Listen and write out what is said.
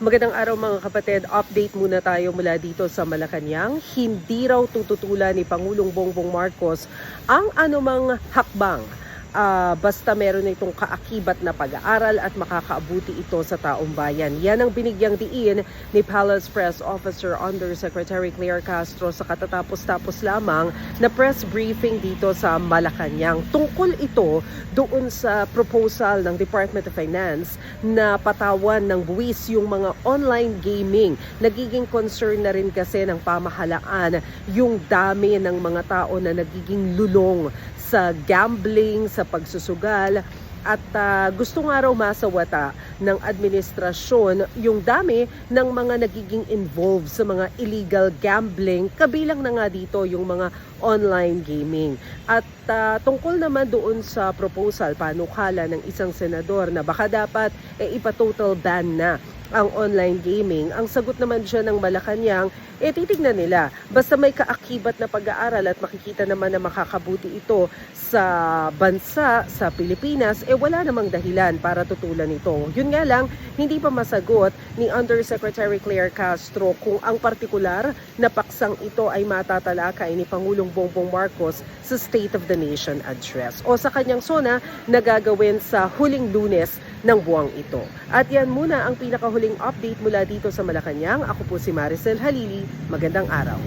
Magandang araw mga kapatid. Update muna tayo mula dito sa Malacanang. Hindi raw tututulan ni Pangulong Bongbong Marcos ang anumang hakbang ah, basta meron itong kaakibat na pag-aaral at makakaabuti ito sa taong bayan. Yan ang binigyang diin ni Palace Press Officer Undersecretary Claire Castro sa katatapos-tapos lamang na press briefing dito sa Malacanang. Tungkol ito doon sa proposal ng Department of Finance na patawan ng buwis yung mga online gaming. Nagiging concern na rin kasi ng pamahalaan yung dami ng mga tao na nagiging lulong sa gambling, sa pagsusugal at ah, gusto nga raw masawata ng administrasyon yung dami ng mga nagiging involved sa mga illegal gambling kabilang na nga dito yung mga online gaming. At ah, tungkol naman doon sa proposal panukala ng isang senador na baka dapat eh, ipa-total ban na ang online gaming. Ang sagot naman siya ng Malacanang, eh titignan nila. Basta may kaakibat na pag-aaral at makikita naman na makakabuti ito sa bansa, sa Pilipinas, eh wala namang dahilan para tutulan ito. Yun nga lang, hindi pa masagot ni Undersecretary Claire Castro kung ang partikular na paksang ito ay matatalakay ni Pangulong Bongbong Marcos sa State of the Nation Address o sa kanyang sona na gagawin sa huling lunes ng buwang ito. At yan muna ang pinakahuling update mula dito sa Malacanang. Ako po si Maricel Halili. Magandang araw.